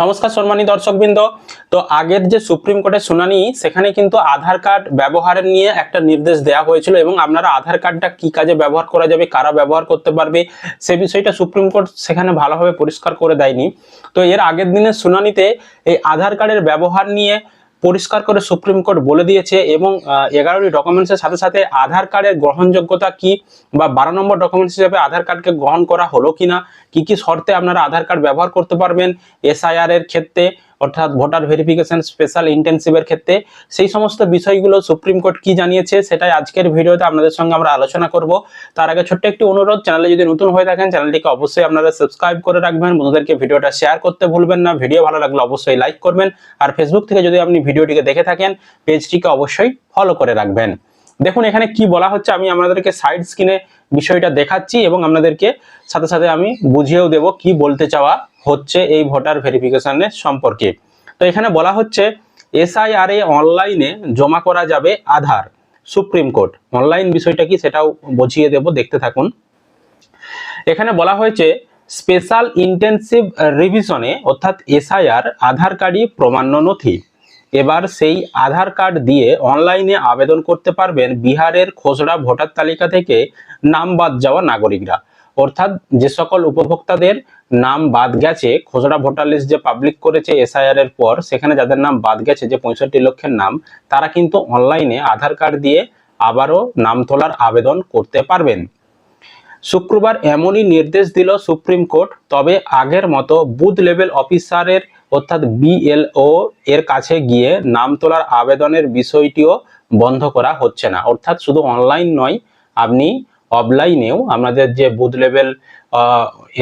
নমস্কার সম্মানী দর্শকবৃন্দ। তো আগের যে সুপ্রিম কোর্টের শুনানি, সেখানে কিন্তু আধার কার্ড ব্যবহারের নিয়ে একটা নির্দেশ দেওয়া হয়েছিল এবং আপনারা আধার কার্ডটা কি কাজে ব্যবহার করা যাবে, কারা ব্যবহার করতে পারবে, সে বিষয়টা সুপ্রিম কোর্ট সেখানে ভালোভাবে পরিষ্কার করে দেয়নি। তো এর আগের দিনের শুনানিতে এই আধার কার্ডের ব্যবহার নিয়ে পরিষ্কার করে সুপ্রিম কোর্ট বলে দিয়েছে এবং এগারোটি ডকুমেন্টসের সাথে সাথে আধার কার্ডের গ্রহণযোগ্যতা কি বা বারো নম্বর ডকুমেন্টস হিসেবে আধার কার্ডকে গ্রহণ করা হলো কিনা, কি কি শর্তে আপনারা আধার কার্ড ব্যবহার করতে পারবেন এসআইআর এর ক্ষেত্রে অর্থাৎ ভোটার ভেরিফিকেশন স্পেশাল ইন্টেন্সিভের ক্ষেত্রে সেই সমস্ত বিষয়গুলো সুপ্রিম কোর্ট কি জানিয়েছে সেটাই আজকের ভিডিওতে আপনাদের সঙ্গে আমরা আলোচনা করব। তার আগে ছোট্ট একটি অনুরোধ, চ্যানেলে যদি নতুন হয়ে থাকেন, চ্যানেলটিকে অবশ্যই আপনারা সাবস্ক্রাইব করে রাখবেন। বন্ধুদেরকে ভিডিওটা শেয়ার করতে ভুলবেন না। ভিডিও ভালো লাগলে অবশ্যই লাইক করবেন। আর ফেসবুক থেকে যদি আপনি ভিডিওটিকে দেখে থাকেন, পেজটিকে অবশ্যই ফলো করে রাখবেন। দেখুন, এখানে কি বলা হচ্ছে, আমি আপনাদেরকে সাইড স্ক্রিনে বিষয়টা দেখাচ্ছি এবং আপনাদেরকে সাথে সাথে আমি বুঝিয়েও দেব কি বলতে চাওয়া হচ্ছে এই ভোটার ভেরিফিকেশনের সম্পর্কে। তো এখানে বলা হচ্ছে, এসআইআর এ অনলাইনে জমা করা যাবে আধার, সুপ্রিম কোর্ট। অনলাইন বিষয়টা কি সেটাও বুঝিয়ে দেব, দেখতে থাকুন। এখানে বলা হয়েছে, স্পেশাল ইন্টেন্সিভ রিভিশনে অর্থাৎ এসআইআর আধার কার্ডই প্রমাণ্য নথি। এবার সেই আধার কার্ড দিয়ে অনলাইনে আবেদন করতে পারবেন বিহারের খসড়া ভোটার তালিকা থেকে নাম বাদ যাওয়া নাগরিকরা। অর্থাৎ যে সকল উপভোক্তাদের নাম বাদ গেছে, খসড়া ভোটার লিস্ট যে পাবলিক করেছে এসআইআর এর পর, সেখানে যাদের নাম বাদ গেছে যে পঁয়ষট্টি লক্ষের নাম, তারা কিন্তু অনলাইনে আধার কার্ড দিয়ে আবারও নাম তোলার আবেদন করতে পারবেন। শুক্রবার এমনই নির্দেশ দিল সুপ্রিম কোর্ট, তবে আগের মতো বুথ লেভেল অফিসারের অর্থাৎ বিএলও এর কাছে গিয়ে নাম তোলার আবেদনের বিষয়টিও বন্ধ করা হচ্ছে না। অর্থাৎ শুধু অনলাইন নয়, আপনি অফলাইনেও আমাদের যে বুথ লেভেল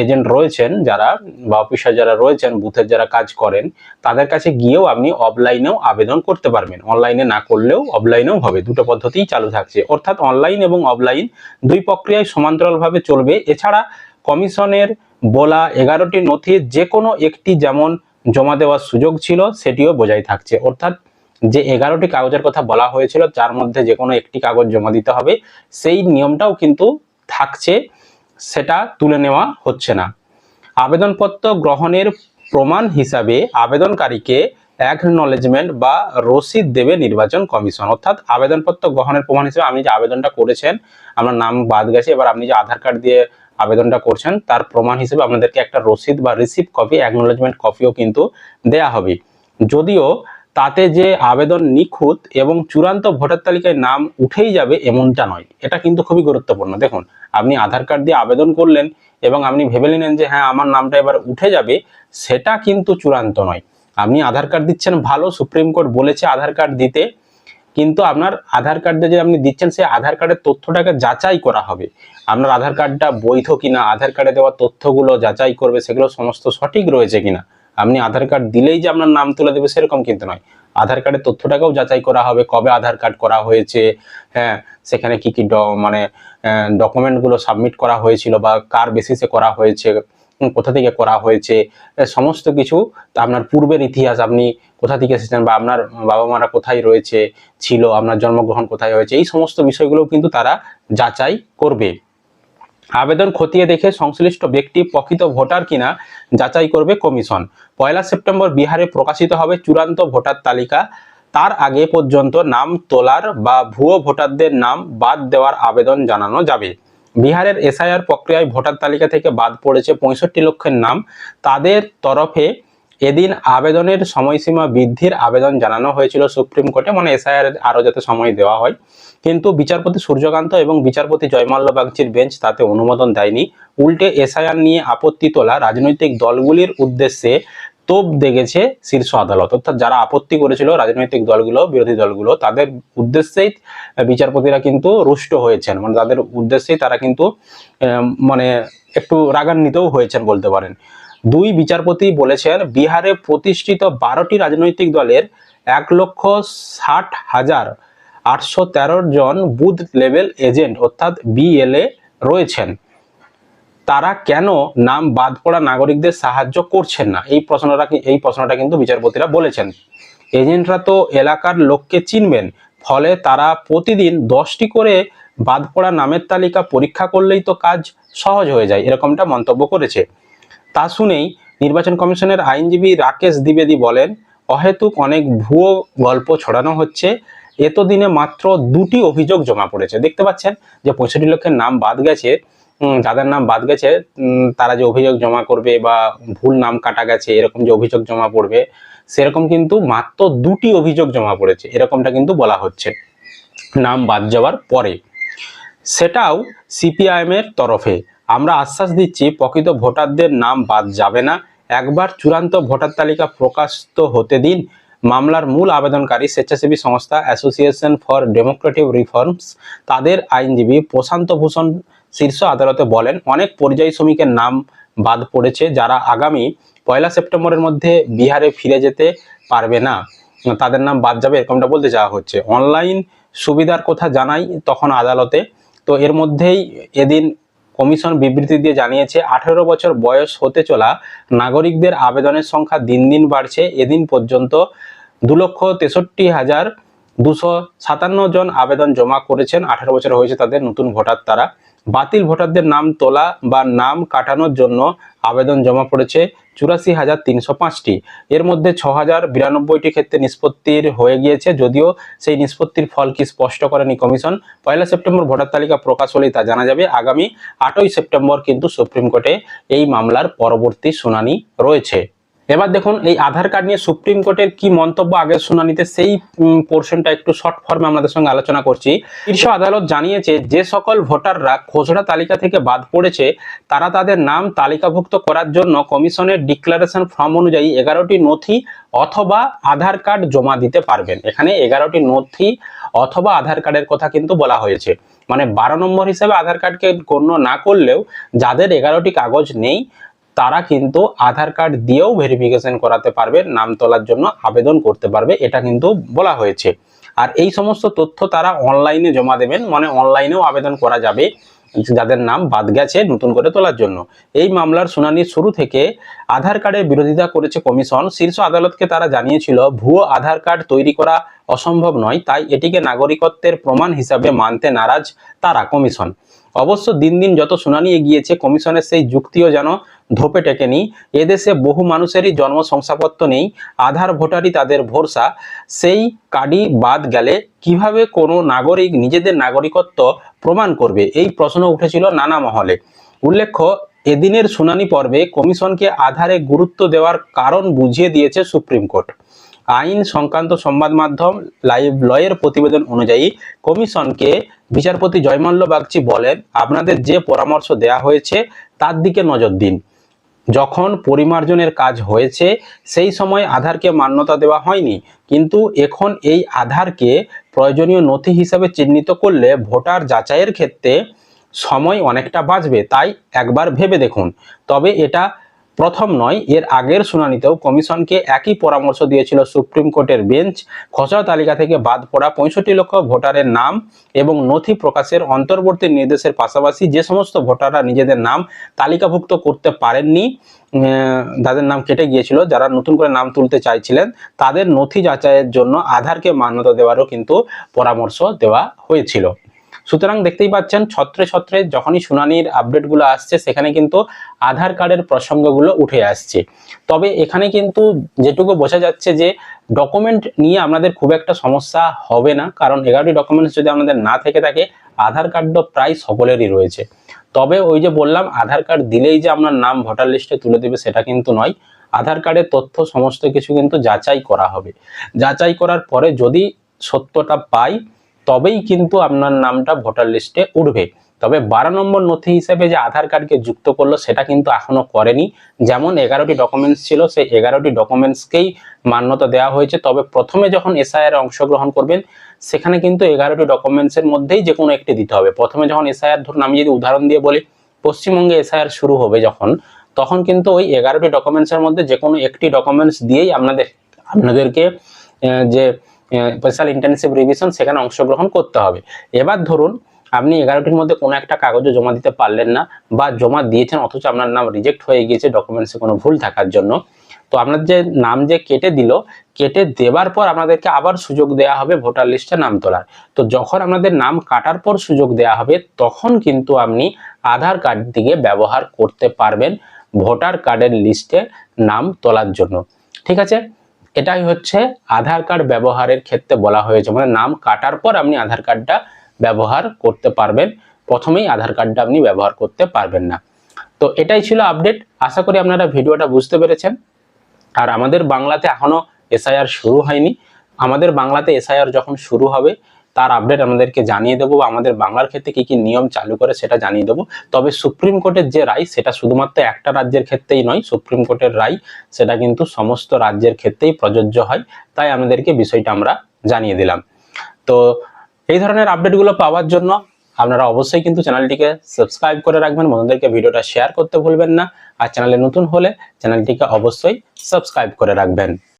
এজেন্ট রয়েছেন যারা বা অফিসার যারা রয়েছেন বুথের যারা কাজ করেন, তাদের কাছে গিয়েও আপনি অফলাইনেও আবেদন করতে পারবেন। অনলাইনে না করলেও অফলাইনেও হবে, দুটো পদ্ধতিই চালু থাকছে। অর্থাৎ অনলাইন এবং অফলাইন দুই প্রক্রিয়ায় সমান্তরালভাবে চলবে। এছাড়া কমিশনের বলা এগারোটি নথির যে কোনো একটি যেমন জমা দেওয়ার সুযোগ ছিল, সেটিও বোঝাই থাকছে। অর্থাৎ যে এগারোটি কাগজের কথা বলা হয়েছিল যার মধ্যে যে কোনো একটি কাগজ জমা দিতে হবে, সেই নিয়মটাও কিন্তু থাকছে, সেটা তুলে নেওয়া হচ্ছে না। আবেদনপত্র গ্রহণের প্রমাণ হিসাবে আবেদনকারীকে অ্যাকনলেজমেন্ট বা রসিদ দেবে নির্বাচন কমিশন। অর্থাৎ আবেদনপত্র গ্রহণের প্রমাণ হিসেবে আপনি যে আবেদনটা করেছেন, আপনার নাম বাদ গেছে, এবার আপনি যে আধার কার্ড দিয়ে আবেদনটা করছেন, তার প্রমাণ হিসেবে আপনাদেরকে একটা রসিদ বা রিসিপ্ট কপি অ্যাকনোলেজমেন্ট কপিও কিন্তু দেয়া হবে। যদিও তাতে যে আবেদন নিখুঁত এবং চূড়ান্ত ভোটার তালিকায় নাম উঠেই যাবে এমনটা নয়। এটা কিন্তু খুবই গুরুত্বপূর্ণ। দেখুন, আপনি আধার কার্ড দিয়ে আবেদন করলেন এবং আপনি ভেবে নিলেন যে হ্যাঁ আমার নামটা এবার উঠে যাবে। সেটা কিন্তু চূড়ান্ত নয়। আপনি আধার কার্ড দিচ্ছেন ভালো, সুপ্রিম কোর্ট বলেছে আধার কার্ড দিতে। কিন্তু আপনার আধার কার্ডে যে আপনি দিচ্ছেন, সেই আধার কার্ডের তথ্যটাকে যাচাই করা হবে। আপনার আধার কার্ডটা বৈধ কিনা, আধার কার্ডে দেওয়া তথ্যগুলো যাচাই করবে, সেগুলো সমস্ত সঠিক রয়েছে কিনা। আপনি আধার কার্ড দিলেই যে আপনার নাম তুলে দেবে, সেরকম কিন্তু নয়। আধার কার্ডের তথ্যটাকেও যাচাই করা হবে, কবে আধার কার্ড করা হয়েছে হ্যাঁ সেখানে কি কি মানে ডকুমেন্টগুলো সাবমিট করা হয়েছিল বা কার বেসিসে করা হয়েছে কোথা থেকে করা হয়েছে সমস্ত কিছু আপনার পূর্বের ইতিহাস আপনি কোথা থেকে এসেছেন বা আপনার বাবা মারা কোথায় রয়েছে, ছিল, আপনার জন্মগ্রহণ কোথায় হয়েছে, এই সমস্ত বিষয়গুলো কিন্তু তারা যাচাই করবে। আবেদন খতিয়ে দেখে সংশ্লিষ্ট ব্যক্তি প্রকৃত ভোটার কিনা যাচাই করবে কমিশন। পয়লা সেপ্টেম্বর বিহারে প্রকাশিত হবে চূড়ান্ত ভোটার তালিকা। তার আগে পর্যন্ত নাম তোলার বা ভুয়ো ভোটারদের নাম বাদ দেওয়ার আবেদন জানানো যাবে। বিহারের এসআইআর প্রক্রিয়ায় ভোটার তালিকা থেকে বাদ পড়েছে পঁয়ষট্টি লক্ষের নাম। তাদের তরফে এদিন আবেদনের সময়সীমা বৃদ্ধির আবেদন জানানো হয়েছিল সুপ্রিম কোর্টে মানে এসআইআর আরও যাতে সময় দেওয়া হয়। কিন্তু বিচারপতি সূর্যকান্ত এবং বিচারপতি জয়মাল্য বাগচির বেঞ্চ তাতে অনুমোদন দেয়নি। উল্টে এসআইআর নিয়ে আপত্তি তোলা রাজনৈতিক দলগুলির উদ্দেশ্যে তোপ দেখেছে শীর্ষ আদালত। অর্থাৎ যারা আপত্তি করেছিল রাজনৈতিক দলগুলো, বিরোধী দলগুলো, তাদের উদ্দেশ্যেই বিচারপতিরা কিন্তু রুষ্ট হয়েছেন। মানে তাদের উদ্দেশ্যেই তারা কিন্তু মানে একটু রাগান্বিতও হয়েছেন বলতে পারেন। দুই বিচারপতি বলেছেন, বিহারে প্রতিষ্ঠিত বারোটি রাজনৈতিক দলের এক লক্ষ ষাট হাজার আটশো জন বুথ লেভেল এজেন্ট, অর্থাৎ বিএলএ, রয়েছেন। তারা কেন নাম বাদ পড়া নাগরিকদের সাহায্য করছেন না? এই প্রশ্নটা এই প্রশ্নটা কিন্তু বিচারপতিরা বলেছেন। এজেন্টরা তো এলাকার লোককে চিনবেন, ফলে তারা প্রতিদিন দশটি করে বাদ পড়া নামের তালিকা পরীক্ষা করলেই তো কাজ সহজ হয়ে যায়, এরকমটা মন্তব্য করেছে। তা শুনেই নির্বাচন কমিশনের আইনজীবী রাকেশ দ্বিবেদী বলেন, অহেতুক অনেক ভুয়ো গল্প ছড়ানো হচ্ছে। এতদিনে মাত্র দুটি অভিযোগ জমা পড়েছে। দেখতে পাচ্ছেন যে পঁয়ষট্টি লক্ষের নাম বাদ গেছে। যাদের নাম বাদ গেছে তারা যে অভিযোগ জমা করবে বা ভুল নাম কাটা গেছে, এরকম যে অভিযোগ জমা পড়বে, সেরকম কিন্তু মাত্র দুটি অভিযোগ জমা পড়েছে, এরকমটা কিন্তু বলা হচ্ছে। নাম বাদ যাওয়ার পরে। সেটাও সিপিআইএম এর তরফে। আমরা আশ্বাস দিচ্ছি, প্রকৃত ভোটারদের নাম বাদ যাবে না। একবার চূড়ান্ত ভোটার তালিকা প্রকাশিত হতে দিন। মামলার মূল আবেদনকারী স্বেচ্ছাসেবী সংস্থা অ্যাসোসিয়েশন ফর ডেমোক্রেটিক রিফর্মস তাদের আইনজীবী প্রশান্ত ভূষণ শীর্ষ আদালতে বলেন, অনেক পরিযায়ী শ্রমিকের নাম বাদ পড়েছে যারা আগামী পয়লা সেপ্টেম্বরের মধ্যে বিহারে ফিরে যেতে পারবে না। তাদের নাম বাদ যাবে, এরকমটা বলতে চাওয়া হচ্ছে। অনলাইন সুবিধার কথা জানাই তখন আদালতে। তো এর মধ্যেই এদিন কমিশন বিবৃতি দিয়ে জানিয়েছে, আঠেরো বছর বয়স হতে চলা নাগরিকদের আবেদনের সংখ্যা দিন দিন বাড়ছে। এদিন পর্যন্ত দু লক্ষ তেষট্টি হাজার দুশো সাতান্ন জন আবেদন জমা করেছেন। আঠারো বছর হয়েছে তাদের নতুন ভোটার তারা। বাতিল ভোটারদের নাম তোলা বা নাম কাটানোর জন্য আবেদন জমা পড়েছে চুরাশি হাজার তিনশো পাঁচটি। এর মধ্যে ছ হাজার বিরানব্বইটি ক্ষেত্রে নিষ্পত্তির হয়ে গিয়েছে। যদিও সেই নিষ্পত্তির ফল কি স্পষ্ট করেনি কমিশন, পয়লা সেপ্টেম্বর ভোটার তালিকা প্রকাশ হলেই তা জানা যাবে। আগামী আটই সেপ্টেম্বর কিন্তু সুপ্রিম কোর্টে এই মামলার পরবর্তী শুনানি রয়েছে। এবার দেখুন, এই আধার কার্ড নিয়ে সুপ্রিম কোর্টের কি মন্তব্য আগের শুনানিতে, সেই পোর্শনটা একটু শর্ট ফর্মে আমাদের সঙ্গে আলোচনা করছি। শীর্ষ আদালত জানিয়েছে, যে সকল ভোটাররা খসড়া তালিকা থেকে বাদ পড়েছে, তারা তাদের নাম তালিকাভুক্ত করার জন্য কমিশনের ডিক্লারেশন ফর্ম অনুযায়ী এগারোটি নথি অথবা আধার কার্ড জমা দিতে পারবেন। এখানে এগারোটি নথি অথবা আধার কার্ডের কথা কিন্তু বলা হয়েছে। মানে বারো নম্বর হিসেবে আধার কার্ডকে গণ্য না করলেও যাদের এগারোটি কাগজ নেই তারা কিন্তু আধার কার্ড দিয়েও ভেরিফিকেশন করাতে পারবে, নাম তোলার জন্য আবেদন করতে পারবে, এটা কিন্তু বলা হয়েছে। আর এই সমস্ত তথ্য তারা অনলাইনে জমা দেবেন মানে অনলাইনেও আবেদন করা যাবে, যাদের নাম বাদ গেছে নতুন করে তোলার জন্য। এই মামলার শুনানির শুরু থেকে আধার কার্ডের বিরোধিতা করেছে কমিশন। শীর্ষ আদালতকে তারা জানিয়েছিল, ভুয়ো আধার কার্ড তৈরি করা অসম্ভব নয়, তাই এটিকে নাগরিকত্বের প্রমাণ হিসাবে মানতে নারাজ তারা, কমিশন। অবশ্য দিন দিন যত শুনানি এগিয়েছে, কমিশনের সেই যুক্তিও যেন ধোপে টেকেনি। এদেশে বহু মানুষেরই জন্ম শংসাপত্র নেই, আধার ভোটারই তাদের ভরসা। সেই কার্ডই বাদ গেলে কীভাবে কোনো নাগরিক নিজেদের নাগরিকত্ব প্রমাণ করবে? এই প্রশ্ন উঠেছিল নানা মহলে। উল্লেখ্য, এদিনের শুনানি পর্বে কমিশনকে আধারে গুরুত্ব দেওয়ার কারণ বুঝিয়ে দিয়েছে সুপ্রিম কোর্ট। আইন সংক্রান্ত সংবাদ মাধ্যম লাইভ লয়ের প্রতিবেদন অনুযায়ী কমিশনকে বিচারপতি জয়মাল্য বাগচি বলেন, আপনাদের যে পরামর্শ দেয়া হয়েছে, তার দিকে নজর দিন। যখন পরিমার্জনের কাজ হয়েছে, সেই সময় আধারকে মান্যতা দেওয়া হয়নি। কিন্তু এখন এই আধারকে প্রয়োজনীয় নথি হিসাবে চিহ্নিত করলে ভোটার যাচাইয়ের ক্ষেত্রে সময় অনেকটা বাঁচবে। তাই একবার ভেবে দেখুন। তবে এটা প্রথম নয়, এর আগের শুনানিতেও কমিশনকে একই পরামর্শ দিয়েছিল সুপ্রিম কোর্টের বেঞ্চ। খসড়া তালিকা থেকে বাদ পড়া পঁয়ষট্টি লক্ষ ভোটারের নাম এবং নথি প্রকাশের অন্তর্বর্তী নির্দেশের পাশাপাশি যে সমস্ত ভোটাররা নিজেদের নাম তালিকাভুক্ত করতে পারেননি তাদের নাম কেটে গিয়েছিল, যারা নতুন করে নাম তুলতে চাইছিলেন, তাদের নথি যাচাইয়ের জন্য আধারকে মান্যতা দেওয়ারও কিন্তু পরামর্শ দেওয়া হয়েছিল। সুতরাং দেখতেই পাচ্ছেন, ছত্রে ছত্রে যখনই শুনানির আপডেটগুলো আসছে, সেখানে কিন্তু আধার কার্ডের প্রসঙ্গগুলো উঠে আসছে। তবে এখানে কিন্তু যেটুকু বোঝা যাচ্ছে যে, ডকুমেন্ট নিয়ে আপনাদের খুব একটা সমস্যা হবে না, কারণ এগারোটি ডকুমেন্টস যদি আপনাদের না থেকে থাকে, আধার কার্ড তো প্রায় সকলেরই রয়েছে। তবে ওই যে বললাম, আধার কার্ড দিলেই যে আপনার নাম ভোটার লিস্টে তুলে দেবে, সেটা কিন্তু নয়। আধার কার্ডের তথ্য, সমস্ত কিছু কিন্তু যাচাই করা হবে। যাচাই করার পরে যদি সত্যটা পাই তবেই কিন্তু আপনার নামটা ভোটার লিস্টে উঠবে। তবে বারো নম্বর নথি হিসেবে যে আধার কার্ডকে যুক্ত করল, সেটা কিন্তু এখনও করেনি। যেমন এগারোটি ডকুমেন্টস ছিল, সেই এগারোটি ডকুমেন্টসকেই মান্যতা দেওয়া হয়েছে। তবে প্রথমে যখন এসআইআর অংশগ্রহণ করবেন, সেখানে কিন্তু এগারোটি ডকুমেন্টসের মধ্যেই যে কোনো একটি দিতে হবে। প্রথমে যখন এসআইআর ধরুন আমি যদি উদাহরণ দিয়ে বলি, পশ্চিমবঙ্গে এসআইআর শুরু হবে যখন, তখন কিন্তু ওই এগারোটি ডকুমেন্টসের মধ্যে যে কোনো একটি ডকুমেন্টস দিয়েই আপনাদের, আপনাদেরকে যে স্পেশাল ইন্টার্নশিপ রিভিশন সেখানে অংশগ্রহণ করতে হবে। এবার ধরুন, আপনি এগারোটির মধ্যে কোনো একটা কাগজও জমা দিতে পারলেন না বা জমা দিয়েছেন, অথচ আপনার নাম রিজেক্ট হয়ে গিয়েছে ডকুমেন্টসে কোনো ভুল থাকার জন্য। তো আপনার যে নাম যে কেটে দিল, কেটে দেওয়ার পর আপনাদেরকে আবার সুযোগ দেওয়া হবে ভোটার লিস্টে নাম তোলার। তো যখন আপনাদের নাম কাটার পর সুযোগ দেওয়া হবে, তখন কিন্তু আপনি আধার কার্ড দিয়ে ব্যবহার করতে পারবেন ভোটার কার্ডের লিস্টে নাম তোলার জন্য। ঠিক আছে? এটাই হচ্ছে আধার কার্ড ব্যবহারের ক্ষেত্রে বলা হয়েছে। মানে নাম কাটার পর আপনি আধার কার্ডটা ব্যবহার করতে পারবেন। প্রথমেই আধার কার্ডটা আপনি ব্যবহার করতে পারবেন না। তো এটাই ছিল আপডেট আশা করি আপনারা ভিডিওটা বুঝতে পেরেছেন। আর আমাদের বাংলাতে এখনও এসআইআর শুরু হয়নি। আমাদের বাংলাতে এসআইআর যখন শুরু হবে তার আপডেট আমাদেরকে জানিয়ে দেবো বা আমাদের বাংলার ক্ষেত্রে কি কি নিয়ম চালু করে সেটা জানিয়ে দেবো। তবে সুপ্রিম কোর্টের যে রায়, সেটা শুধুমাত্র একটা রাজ্যের ক্ষেত্রেই নয়, সুপ্রিম কোর্টের রায়, সেটা কিন্তু সমস্ত রাজ্যের ক্ষেত্রেই প্রযোজ্য হয়। তাই আমাদেরকে বিষয়টা আমরা জানিয়ে দিলাম। তো এই ধরনের আপডেটগুলো পাওয়ার জন্য আপনারা অবশ্যই কিন্তু চ্যানেলটিকে সাবস্ক্রাইব করে রাখবেন, বন্ধুদেরকে ভিডিওটা শেয়ার করতে ভুলবেন না। আর চ্যানেলে নতুন হলে চ্যানেলটিকে অবশ্যই সাবস্ক্রাইব করে রাখবেন।